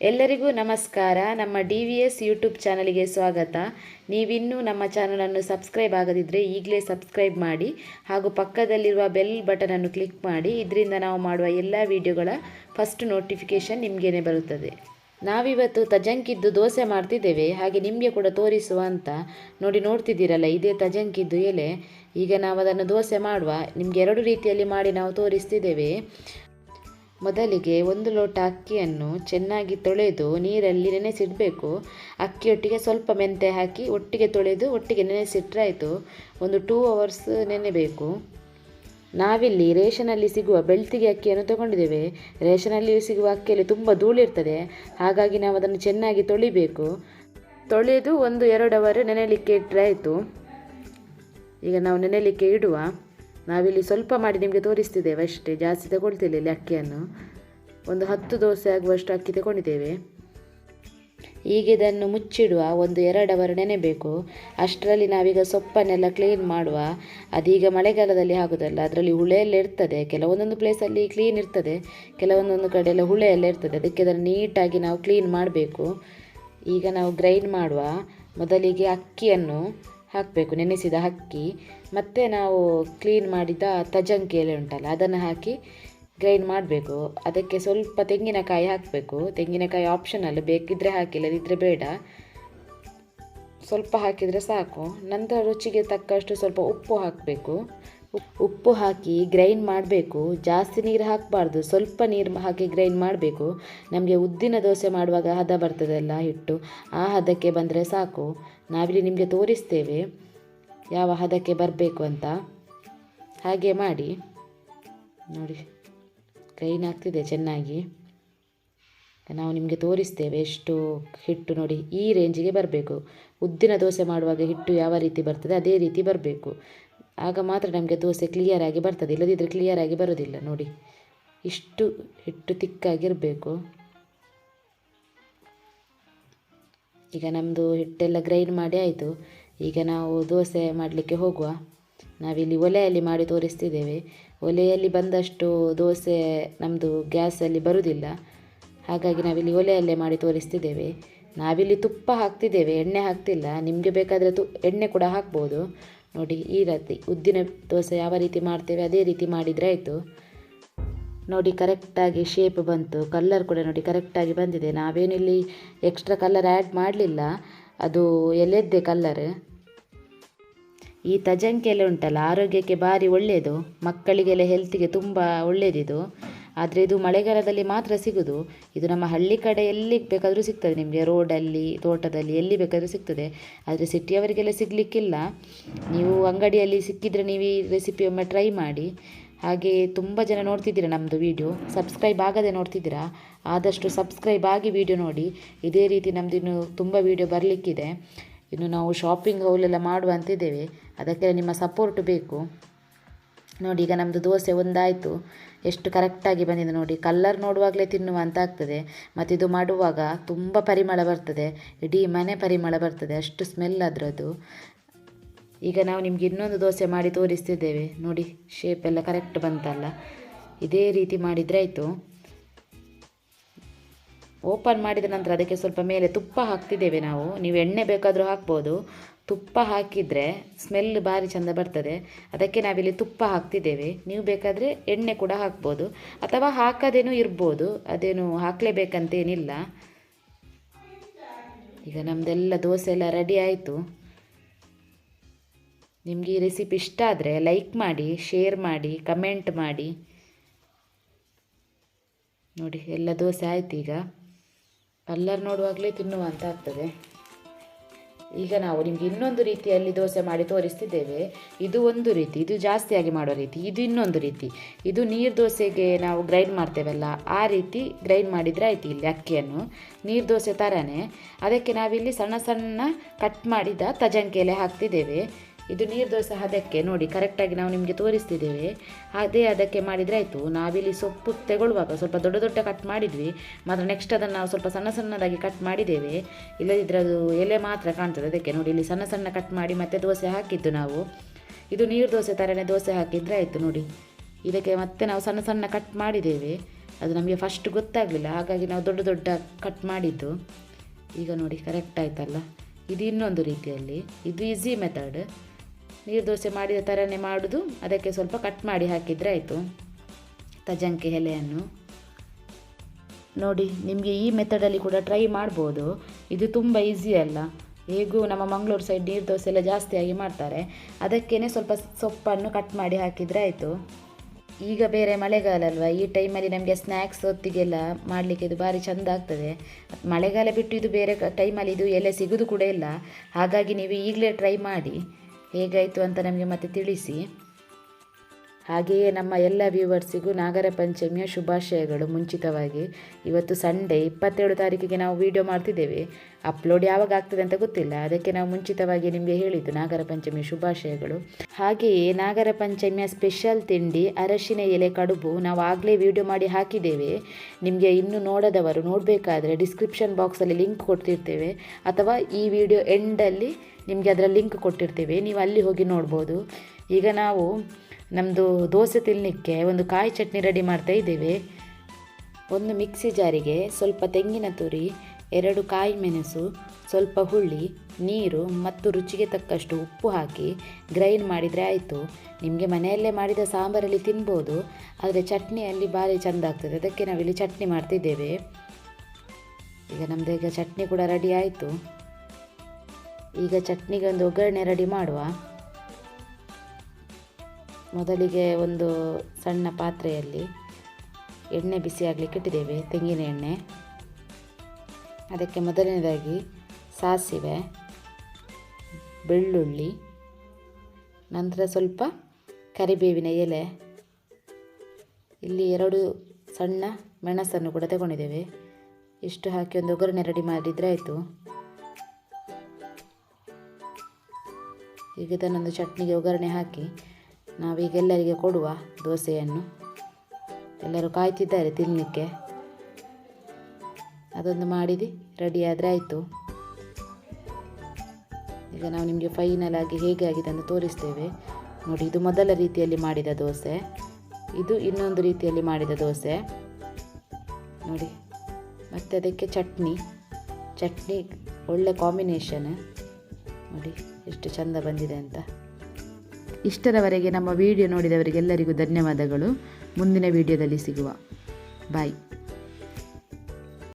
ಎಲ್ಲರಿಗೂ ನಮಸ್ಕಾರ. ನಮ್ಮ ಡಿ ವಿ ಎಸ್ ಯೂಟ್ಯೂಬ್ ಚಾನಲಿಗೆ ಸ್ವಾಗತ. ನೀವಿನ್ನೂ ನಮ್ಮ ಚಾನಲನ್ನು ಸಬ್ಸ್ಕ್ರೈಬ್ ಆಗದಿದ್ದರೆ ಈಗಲೇ ಸಬ್ಸ್ಕ್ರೈಬ್ ಮಾಡಿ ಹಾಗೂ ಪಕ್ಕದಲ್ಲಿರುವ ಬೆಲ್ ಬಟನನ್ನು ಕ್ಲಿಕ್ ಮಾಡಿ. ಇದರಿಂದ ನಾವು ಮಾಡುವ ಎಲ್ಲ ವಿಡಿಯೋಗಳ ಫಸ್ಟ್ ನೋಟಿಫಿಕೇಷನ್ ನಿಮಗೇನೆ ಬರುತ್ತದೆ. ನಾವಿವತ್ತು ತಜಂಕಿದ್ದು ದೋಸೆ ಮಾಡ್ತಿದ್ದೇವೆ. ಹಾಗೆ ನಿಮಗೆ ಕೂಡ ತೋರಿಸುವ ಅಂತ ನೋಡಿ ನೋಡ್ತಿದ್ದೀರಲ್ಲ, ಇದೇ ತಜಂಕಿದ್ದು ಎಲೆ. ಈಗ ನಾವು ಅದನ್ನು ದೋಸೆ ಮಾಡುವ. ನಿಮಗೆ ಎರಡು ರೀತಿಯಲ್ಲಿ ಮಾಡಿ ನಾವು ತೋರಿಸ್ತಿದ್ದೇವೆ. ಮೊದಲಿಗೆ ಒಂದು ಲೋಟ ಅಕ್ಕಿಯನ್ನು ಚೆನ್ನಾಗಿ ತೊಳೆದು ನೀರಲ್ಲಿ ನೆನೆಸಿಡಬೇಕು. ಅಕ್ಕಿಯೊಟ್ಟಿಗೆ ಸ್ವಲ್ಪ ಮೆಂತೆ ಹಾಕಿ ಒಟ್ಟಿಗೆ ತೊಳೆದು ಒಟ್ಟಿಗೆ ನೆನೆಸಿಟ್ರೆ ಆಯಿತು. ಒಂದು ಟೂ ಅವರ್ಸ್ ನೆನೆಬೇಕು. ನಾವಿಲ್ಲಿ ರೇಷನಲ್ಲಿ ಸಿಗುವ ಬೆಳ್ತಿಗೆ ಅಕ್ಕಿಯನ್ನು ತಗೊಂಡಿದ್ದೇವೆ. ರೇಷನಲ್ಲಿ ಸಿಗುವ ಅಕ್ಕಿಯಲ್ಲಿ ತುಂಬ ಧೂಳಿರ್ತದೆ ಹಾಗಾಗಿ ನಾವು ಅದನ್ನು ಚೆನ್ನಾಗಿ ತೊಳಿಬೇಕು. ತೊಳೆದು ಒಂದು ಎರಡು ಅವರ್ ನೆನೆಯಲಿಕ್ಕೆ ಇಟ್ಟರೆ ಆಯಿತು. ಈಗ ನಾವು ನೆನೆಯಲಿಕ್ಕೆ ಇಡುವ. ನಾವಿಲ್ಲಿ ಸ್ವಲ್ಪ ಮಾಡಿ ನಿಮಗೆ ತೋರಿಸ್ತಿದ್ದೇವೆ ಅಷ್ಟೇ. ಜಾಸ್ತಿ ತಗೊಳ್ತಿಲ್ಲ ಇಲ್ಲಿ ಅಕ್ಕಿಯನ್ನು. ಒಂದು ಹತ್ತು ದೋಸೆ ಆಗುವಷ್ಟು ಅಕ್ಕಿ ತಗೊಂಡಿದ್ದೇವೆ. ಈಗ ಇದನ್ನು ಮುಚ್ಚಿಡುವ ಒಂದು ಎರಡು ಅವರ್ ನೆನೆಬೇಕು. ಅಷ್ಟರಲ್ಲಿ ನಾವೀಗ ಸೊಪ್ಪನ್ನೆಲ್ಲ ಕ್ಲೀನ್ ಮಾಡುವ. ಅದೀಗ ಮಳೆಗಾಲದಲ್ಲಿ ಆಗೋದಲ್ಲ, ಅದರಲ್ಲಿ ಹುಳೆ ಎಲ್ಲ ಇರ್ತದೆ. ಕೆಲವೊಂದೊಂದು ಪ್ಲೇಸಲ್ಲಿ ಕ್ಲೀನ್ ಇರ್ತದೆ, ಕೆಲವೊಂದೊಂದು ಕಡೆ ಎಲ್ಲ ಹುಳೆ ಎಲ್ಲ ಇರ್ತದೆ. ಅದಕ್ಕೆ ಅದನ್ನು ನೀಟಾಗಿ ನಾವು ಕ್ಲೀನ್ ಮಾಡಬೇಕು. ಈಗ ನಾವು ಗ್ರೈಂಡ್ ಮಾಡುವ. ಮೊದಲಿಗೆ ಅಕ್ಕಿಯನ್ನು ಹಾಕಬೇಕು, ನೆನೆಸಿದ ಅಕ್ಕಿ. ಮತ್ತು ನಾವು ಕ್ಲೀನ್ ಮಾಡಿದ ತಜಂಕಿ ಎಲೆ ಉಂಟಲ್ಲ, ಅದನ್ನು ಹಾಕಿ ಗ್ರೈಂಡ್ ಮಾಡಬೇಕು. ಅದಕ್ಕೆ ಸ್ವಲ್ಪ ತೆಂಗಿನಕಾಯಿ ಹಾಕಬೇಕು. ತೆಂಗಿನಕಾಯಿ ಆಪ್ಷನಲ್ ಬೇಕಿದ್ದರೆ ಹಾಕಿ ಇಲ್ಲದಿದ್ದರೆ ಬೇಡ. ಸ್ವಲ್ಪ ಹಾಕಿದರೆ ಸಾಕು. ನಂತರ ರುಚಿಗೆ ತಕ್ಕಷ್ಟು ಸ್ವಲ್ಪ ಉಪ್ಪು ಹಾಕಬೇಕು. ಉಪ್ಪು ಹಾಕಿ ಗ್ರೈಂಡ್ ಮಾಡಬೇಕು. ಜಾಸ್ತಿ ನೀರು ಹಾಕಬಾರ್ದು. ಸ್ವಲ್ಪ ನೀರು ಹಾಕಿ ಗ್ರೈಂಡ್ ಮಾಡಬೇಕು. ನಮಗೆ ಉದ್ದಿನ ದೋಸೆ ಮಾಡುವಾಗ ಹದ ಬರ್ತದಲ್ಲ ಹಿಟ್ಟು. ಆ ಹದಕ್ಕೆ ಬಂದರೆ ಸಾಕು. ನಾವಿಲ್ಲಿ ನಿಮಗೆ ತೋರಿಸ್ತೇವೆ ಯಾವ ಹದಕ್ಕೆ ಬರಬೇಕು ಅಂತ. ಹಾಗೆ ಮಾಡಿ. ನೋಡಿ. ಗ್ರೈನ್ ಆಗ್ತಿದೆ ಚೆನ್ನಾಗಿ. ನಾವು ನಿಮಗೆ ತೋರಿಸ್ತೇವೆ ಎಷ್ಟು ಹಿಟ್ಟು ನೋಡಿ. ಈ ರೇಂಜಿಗೆ ಬರಬೇಕು. ಉದ್ದಿನ ದೋಸೆ ಮಾಡುವಾಗ ಹಿಟ್ಟು ಯಾವ ರೀತಿ ಬರ್ತದೆ ಅದೇ ರೀತಿ ಬರಬೇಕು. ಆಗ ಮಾತ್ರ ನಮಗೆ ದೋಸೆ ಕ್ಲಿಯರಾಗಿ ಬರ್ತದೆ ಇಲ್ಲದಿದ್ದರೆ ಕ್ಲಿಯರಾಗಿ ಬರೋದಿಲ್ಲ. ನೋಡಿ, ಇಷ್ಟು ಹಿಟ್ಟು ತಿಕ್ಕಾಗಿರಬೇಕು. ಈಗ ನಮ್ಮದು ಹಿಟ್ಟೆಲ್ಲ ಗ್ರೈಂಡ್ ಮಾಡಿ ಆಯಿತು. ಈಗ ನಾವು ದೋಸೆ ಮಾಡಲಿಕ್ಕೆ ಹೋಗುವ. ನಾವಿಲ್ಲಿ ಒಲೆಯಲ್ಲಿ ಮಾಡಿ ತೋರಿಸ್ತಿದ್ದೇವೆ. ಒಲೆಯಲ್ಲಿ ಬಂದಷ್ಟು ದೋಸೆ ನಮ್ಮದು ಗ್ಯಾಸಲ್ಲಿ ಬರುವುದಿಲ್ಲ ಹಾಗಾಗಿ ನಾವಿಲ್ಲಿ ಒಲೆಯಲ್ಲೇ ಮಾಡಿ ತೋರಿಸ್ತಿದ್ದೇವೆ. ನಾವಿಲ್ಲಿ ತುಪ್ಪ ಹಾಕ್ತಿದ್ದೇವೆ, ಎಣ್ಣೆ ಹಾಕ್ತಿಲ್ಲ. ನಿಮಗೆ ಬೇಕಾದರೆ ತು, ಎಣ್ಣೆ ಕೂಡ ಹಾಕ್ಬೋದು. ನೋಡಿ, ಈ ರೀತಿ ಉದ್ದಿನ ದೋಸೆ ಯಾವ ರೀತಿ ಮಾಡ್ತೇವೆ ಅದೇ ರೀತಿ ಮಾಡಿದರೆ ಆಯಿತು. ನೋಡಿ, ಕರೆಕ್ಟಾಗಿ ಶೇಪ್ ಬಂತು. ಕಲ್ಲರ್ ಕೂಡ ನೋಡಿ ಕರೆಕ್ಟಾಗಿ ಬಂದಿದೆ. ನಾವೇನಿಲ್ಲಿ ಎಕ್ಸ್ಟ್ರಾ ಕಲ್ಲರ್ ಆ್ಯಡ್ ಮಾಡಲಿಲ್ಲ. ಅದು ಎಲ್ಲೆದ್ದೆ ಕಲ್ಲರ್ ಈ ತಜಂಕೆ ಎಲೆ ಉಂಟಲ್ಲ, ಆರೋಗ್ಯಕ್ಕೆ ಭಾರಿ ಒಳ್ಳೆಯದು ಮಕ್ಕಳಿಗೆಲ್ಲ ಹೆಲ್ತಿಗೆ ತುಂಬ ಒಳ್ಳೆಯದಿದು ಆದರೆ ಇದು ಮಳೆಗಾಲದಲ್ಲಿ ಮಾತ್ರ ಸಿಗೋದು. ಇದು ನಮ್ಮ ಹಳ್ಳಿ ಕಡೆ ಎಲ್ಲಿ ಬೇಕಾದರೂ ಸಿಗ್ತದೆ. ನಿಮಗೆ ರೋಡಲ್ಲಿ ತೋಟದಲ್ಲಿ ಎಲ್ಲಿ ಬೇಕಾದರೂ ಸಿಗ್ತದೆ. ಆದರೆ ಸಿಟಿಯವರಿಗೆಲ್ಲ ಸಿಗಲಿಕ್ಕಿಲ್ಲ. ನೀವು ಅಂಗಡಿಯಲ್ಲಿ ಸಿಕ್ಕಿದರೆ ನೀವು ಈ ರೆಸಿಪಿ ಒಮ್ಮೆ ಟ್ರೈ ಮಾಡಿ. ಹಾಗೆ ತುಂಬ ಜನ ನೋಡ್ತಿದ್ದೀರಾ ನಮ್ಮದು ವೀಡಿಯೋ ಸಬ್ಸ್ಕ್ರೈಬ್ ಆಗದೆ ನೋಡ್ತಿದ್ದೀರಾ? ಆದಷ್ಟು ಸಬ್ಸ್ಕ್ರೈಬ್ ಆಗಿ ವೀಡಿಯೋ ನೋಡಿ. ಇದೇ ರೀತಿ ನಮ್ಮದು ಇನ್ನು ತುಂಬ ವೀಡಿಯೋ ಬರಲಿಕ್ಕಿದೆ. ಇನ್ನು ನಾವು ಶಾಪಿಂಗ್ ಹೌಲೆಲ್ಲ ಮಾಡುವ ಅಂತಿದ್ದೇವೆ. ಅದಕ್ಕೆ ನಿಮ್ಮ ಸಪೋರ್ಟ್ ಬೇಕು. ನೋಡಿ, ಈಗ ನಮ್ಮದು ದೋಸೆ ಒಂದಾಯಿತು. ಎಷ್ಟು ಕರೆಕ್ಟಾಗಿ ಬಂದಿದೆ ನೋಡಿ. ಕಲ್ಲರ್ ನೋಡುವಾಗಲೇ ತಿನ್ನುವ ಅಂತ ಆಗ್ತದೆ. ಮತ್ತು ಇದು ಮಾಡುವಾಗ ತುಂಬ ಪರಿಮಳ ಬರ್ತದೆ. ಇಡೀ ಮನೆ ಪರಿಮಳ ಬರ್ತದೆ. ಅಷ್ಟು ಸ್ಮೆಲ್ ಅದರದ್ದು ಈಗ ನಾವು ನಿಮಗೆ ಇನ್ನೊಂದು ದೋಸೆ ಮಾಡಿ ತೋರಿಸ್ತಿದ್ದೇವೆ. ನೋಡಿ ಶೇಪ್ ಎಲ್ಲ ಕರೆಕ್ಟ್ ಬಂತಲ್ಲ. ಇದೇ ರೀತಿ ಮಾಡಿದರೆ ಆಯಿತು. ಓಪನ್ ಮಾಡಿದ ನಂತರ ಅದಕ್ಕೆ ಸ್ವಲ್ಪ ಮೇಲೆ ತುಪ್ಪ ಹಾಕ್ತಿದ್ದೇವೆ ನಾವು. ನೀವು ಎಣ್ಣೆ ಬೇಕಾದರೂ ಹಾಕ್ಬೋದು. ತುಪ್ಪ ಹಾಕಿದರೆ ಸ್ಮೆಲ್ ಭಾರಿ ಚೆಂದ ಬರ್ತದೆ. ಅದಕ್ಕೆ ನಾವಿಲ್ಲಿ ತುಪ್ಪ ಹಾಕ್ತಿದ್ದೇವೆ. ನೀವು ಬೇಕಾದರೆ ಎಣ್ಣೆ ಕೂಡ ಹಾಕ್ಬೋದು. ಅಥವಾ ಹಾಕದೇನೂ ಇರ್ಬೋದು. ಅದೇನು ಹಾಕಲೇಬೇಕಂತೇನಿಲ್ಲ. ಈಗ ನಮ್ಮದೆಲ್ಲ ದೋಸೆ ಎಲ್ಲ ರೆಡಿ ಆಯಿತು. ನಿಮಗೆ ಈ ರೆಸಿಪಿ ಇಷ್ಟ ಆದರೆ ಲೈಕ್ ಮಾಡಿ ಶೇರ್ ಮಾಡಿ ಕಮೆಂಟ್ ಮಾಡಿ. ನೋಡಿ, ಎಲ್ಲ ದೋಸೆ ಆಯ್ತು ಈಗ. ಕಲ್ಲರ್ ನೋಡುವಾಗಲೇ ತಿನ್ನುವ ಅಂತ ಆಗ್ತದೆ. ಈಗ ನಾವು ನಿಮಗೆ ಇನ್ನೊಂದು ರೀತಿಯಲ್ಲಿ ದೋಸೆ ಮಾಡಿ ತೋರಿಸ್ತಿದ್ದೇವೆ. ಇದು ಒಂದು ರೀತಿ, ಇದು ಜಾಸ್ತಿಯಾಗಿ ಮಾಡೋ ರೀತಿ, ಇದು ಇನ್ನೊಂದು ರೀತಿ. ಇದು ನೀರು ದೋಸೆಗೆ ನಾವು ಗ್ರೈಂಡ್ ಮಾಡ್ತೇವಲ್ಲ, ಆ ರೀತಿ ಗ್ರೈಂಡ್ ಮಾಡಿದರೆ ಆಯ್ತು ಇಲ್ಲಿ ಅಕ್ಕಿಯನ್ನು. ನೀರು ದೋಸೆ ಥರನೇ ಅದಕ್ಕೆ ನಾವಿಲ್ಲಿ ಸಣ್ಣ ಸಣ್ಣ ಕಟ್ ಮಾಡಿದ ತಜಂಕೆಲೆ ಹಾಕ್ತಿದ್ದೇವೆ. ಇದು ನೀರು ದೋಸೆ ಅದಕ್ಕೆ ನೋಡಿ ಕರೆಕ್ಟಾಗಿ ನಾವು ನಿಮಗೆ ತೋರಿಸ್ತಿದ್ದೇವೆ. ಅದೇ ಅದಕ್ಕೆ ಮಾಡಿದರೆ ಆಯಿತು. ನಾವಿಲ್ಲಿ ಸೊಪ್ಪು ತಗೊಳ್ಳುವಾಗ ಸ್ವಲ್ಪ ದೊಡ್ಡ ದೊಡ್ಡ ಕಟ್ ಮಾಡಿದ್ವಿ. ಮಾತ್ರ ನೆಕ್ಸ್ಟ್ ಅದನ್ನು ನಾವು ಸ್ವಲ್ಪ ಸಣ್ಣ ಸಣ್ಣದಾಗಿ ಕಟ್ ಮಾಡಿದ್ದೇವೆ. ಇಲ್ಲದಿದ್ದರೆ ಅದು ಎಲೆ ಮಾತ್ರ ಕಾಣ್ತದೆ. ಅದಕ್ಕೆ ನೋಡಿ ಇಲ್ಲಿ ಸಣ್ಣ ಸಣ್ಣ ಕಟ್ ಮಾಡಿ ಮತ್ತೆ ದೋಸೆ ಹಾಕಿದ್ದು ನಾವು. ಇದು ನೀರು ದೋಸೆ ಥರನೇ ದೋಸೆ ಹಾಕಿದರೆ ಆಯಿತು ನೋಡಿ. ಇದಕ್ಕೆ ಮತ್ತೆ ನಾವು ಸಣ್ಣ ಸಣ್ಣ ಕಟ್ ಮಾಡಿದ್ದೇವೆ. ಅದು ನಮಗೆ ಫಸ್ಟ್ ಗೊತ್ತಾಗಲಿಲ್ಲ. ಹಾಗಾಗಿ ನಾವು ದೊಡ್ಡ ದೊಡ್ಡ ಕಟ್ ಮಾಡಿದ್ದು. ಈಗ ನೋಡಿ ಕರೆಕ್ಟ್ ಆಯ್ತಲ್ಲ. ಇದು ಇನ್ನೊಂದು ರೀತಿಯಲ್ಲಿ. ಇದು ಈಸಿ ಮೆಥಡ್ ನೀರು ದೋಸೆ ಮಾಡಿದ ಥರನೇ ಮಾಡೋದು. ಅದಕ್ಕೆ ಸ್ವಲ್ಪ ಕಟ್ ಮಾಡಿ ಹಾಕಿದರೆ ಆಯಿತು. ತಜಂಕೆ ಎಲೆಯನ್ನು. ನೋಡಿ, ನಿಮಗೆ ಈ ಮೆಥಡಲ್ಲಿ ಕೂಡ ಟ್ರೈ ಮಾಡ್ಬೋದು. ಇದು ತುಂಬ ಈಸಿ ಅಲ್ಲ. ಹೇಗೂ ನಮ್ಮ ಮಂಗಳೂರು ಸೈಡ್ ನೀರು ದೋಸೆ ಎಲ್ಲ ಜಾಸ್ತಿಯಾಗಿ ಮಾಡ್ತಾರೆ. ಅದಕ್ಕೇ ಸ್ವಲ್ಪ ಸೊಪ್ಪನ್ನು ಕಟ್ ಮಾಡಿ ಹಾಕಿದರೆ ಆಯಿತು. ಈಗ ಬೇರೆ ಮಳೆಗಾಲ ಅಲ್ವಾ? ಈ ಟೈಮಲ್ಲಿ ನಮಗೆ ಸ್ನ್ಯಾಕ್ಸ್ ಹೊತ್ತಿಗೆಲ್ಲ ಮಾಡಲಿಕ್ಕೆ ಇದು ಭಾರಿ ಚೆಂದ ಆಗ್ತದೆ. ಮಳೆಗಾಲ ಬಿಟ್ಟು ಇದು ಬೇರೆ ಟೈಮಲ್ಲಿ ಇದು ಎಲೆ ಸಿಗೋದು ಕೂಡ ಇಲ್ಲ. ಹಾಗಾಗಿ ನೀವು ಈಗಲೇ ಟ್ರೈ ಮಾಡಿ. ಹೇಗಾಯಿತು ಅಂತ ನಮಗೆ ಮತ್ತೆ ತಿಳಿಸಿ. ಹಾಗೆಯೇ ನಮ್ಮ ಎಲ್ಲ ವ್ಯೂವರ್ಸಿಗೂ ನಾಗರ ಪಂಚಮಿಯ ಶುಭಾಶಯಗಳು. ಮುಂಚಿತವಾಗಿ ಇವತ್ತು ಸಂಡೇ ಇಪ್ಪತ್ತೇಳು ತಾರೀಕಿಗೆ ನಾವು ವಿಡಿಯೋ ಮಾಡ್ತಿದ್ದೇವೆ. ಅಪ್ಲೋಡ್ ಯಾವಾಗ ಆಗ್ತದೆ ಅಂತ ಗೊತ್ತಿಲ್ಲ. ಅದಕ್ಕೆ ನಾವು ಮುಂಚಿತವಾಗಿ ನಿಮಗೆ ಹೇಳಿದ್ದು ನಾಗರ ಪಂಚಮಿಯ ಶುಭಾಶಯಗಳು. ಹಾಗೆಯೇ ನಾಗರ ಪಂಚಮಿಯ ಸ್ಪೆಷಲ್ ತಿಂಡಿ ಅರಶಿನ ಎಲೆ ಕಡುಬು ನಾವು ಆಗಲೇ ವಿಡಿಯೋ ಮಾಡಿ ಹಾಕಿದ್ದೇವೆ. ನಿಮಗೆ ಇನ್ನೂ ನೋಡದವರು ನೋಡಬೇಕಾದ್ರೆ ಡಿಸ್ಕ್ರಿಪ್ಷನ್ ಬಾಕ್ಸಲ್ಲಿ ಲಿಂಕ್ ಕೊಡ್ತಿರ್ತೇವೆ. ಅಥವಾ ಈ ವಿಡಿಯೋ ಎಂಡಲ್ಲಿ ನಿಮಗೆ ಅದರ ಲಿಂಕ್ ಕೊಟ್ಟಿರ್ತೇವೆ. ನೀವು ಅಲ್ಲಿ ಹೋಗಿ ನೋಡ್ಬೋದು. ಈಗ ನಾವು ನಮ್ಮದು ದೋಸೆ ತಿನ್ನಲಿಕ್ಕೆ ಒಂದು ಕಾಯಿ ಚಟ್ನಿ ರೆಡಿ ಮಾಡ್ತಾ ಇದ್ದೇವೆ. ಒಂದು ಮಿಕ್ಸಿ ಜಾರಿಗೆ ಸ್ವಲ್ಪ ತೆಂಗಿನ ತುರಿ, ಎರಡು ಕಾಯಿ ಮೆಣಸು, ಸ್ವಲ್ಪ ಹುಳಿ, ನೀರು ಮತ್ತು ರುಚಿಗೆ ತಕ್ಕಷ್ಟು ಉಪ್ಪು ಹಾಕಿ ಗ್ರೈಂಡ್ ಮಾಡಿದರೆ ಆಯಿತು. ನಿಮಗೆ ಮನೆಯಲ್ಲೇ ಮಾಡಿದ ಸಾಂಬಾರಲ್ಲಿ ತಿನ್ಬೋದು, ಆದರೆ ಚಟ್ನಿಯಲ್ಲಿ ಭಾರಿ ಚೆಂದ ಆಗ್ತದೆ. ಅದಕ್ಕೆ ನಾವಿಲ್ಲಿ ಚಟ್ನಿ ಮಾಡ್ತಿದ್ದೇವೆ. ಈಗ ನಮ್ಮದು ಈಗ ಚಟ್ನಿ ಕೂಡ ರೆಡಿ ಆಯಿತು. ಈಗ ಚಟ್ನಿಗೆ ಒಂದು ಒಗ್ಗರಣೆ ರೆಡಿ ಮಾಡುವ. ಮೊದಲಿಗೆ ಒಂದು ಸಣ್ಣ ಪಾತ್ರೆಯಲ್ಲಿ ಎಣ್ಣೆ ಬಿಸಿ ಆಗಲಿಕ್ಕೆ ಇಟ್ಟಿದ್ದೇವೆ, ತೆಂಗಿನ ಎಣ್ಣೆ. ಅದಕ್ಕೆ ಮೊದಲನೇದಾಗಿ ಸಾಸಿವೆ, ಬೆಳ್ಳುಳ್ಳಿ, ನಂತರ ಸ್ವಲ್ಪ ಕರಿಬೇವಿನ ಎಲೆ. ಇಲ್ಲಿ ಎರಡು ಸಣ್ಣ ಮೆಣಸನ್ನು ಕೂಡ ತಗೊಂಡಿದ್ದೇವೆ. ಇಷ್ಟು ಹಾಕಿ ಒಂದು ಒಗ್ಗರಣೆ ರೆಡಿ ಮಾಡಿದರೆ ಆಯಿತು. ಈಗ ಇದನ್ನೊಂದು ಚಟ್ನಿಗೆ ಒಗ್ಗರಣೆ ಹಾಕಿ ನಾವೀಗ ಎಲ್ಲರಿಗೆ ಕೊಡುವ ದೋಸೆಯನ್ನು. ಎಲ್ಲರೂ ಕಾಯ್ತಿದ್ದಾರೆ ತಿನ್ನಲಿಕ್ಕೆ ಅದೊಂದು ಮಾಡಿದ್ದು ರೆಡಿ ಆದರೆ ಆಯಿತು. ಈಗ ನಾವು ನಿಮಗೆ ಫೈನಲ್ ಆಗಿ ಹೇಗೆ ಆಗಿದೆ ಅಂತ ತೋರಿಸ್ತೇವೆ. ನೋಡಿ, ಇದು ಮೊದಲ ರೀತಿಯಲ್ಲಿ ಮಾಡಿದ ದೋಸೆ. ಇದು ಇನ್ನೊಂದು ರೀತಿಯಲ್ಲಿ ಮಾಡಿದ ದೋಸೆ. ನೋಡಿ, ಮತ್ತು ಅದಕ್ಕೆ ಚಟ್ನಿ. ಚಟ್ನಿ ಒಳ್ಳೆ ಕಾಂಬಿನೇಷನ್ ನೋಡಿ, ಎಷ್ಟು ಚಂದ ಬಂದಿದೆ ಅಂತ. ಇಷ್ಟರವರೆಗೆ ನಮ್ಮ ವಿಡಿಯೋ ನೋಡಿದವರಿಗೆಲ್ಲರಿಗೂ ಧನ್ಯವಾದಗಳು. ಮುಂದಿನ ವಿಡಿಯೋದಲ್ಲಿ ಸಿಗುವ. ಬಾಯ್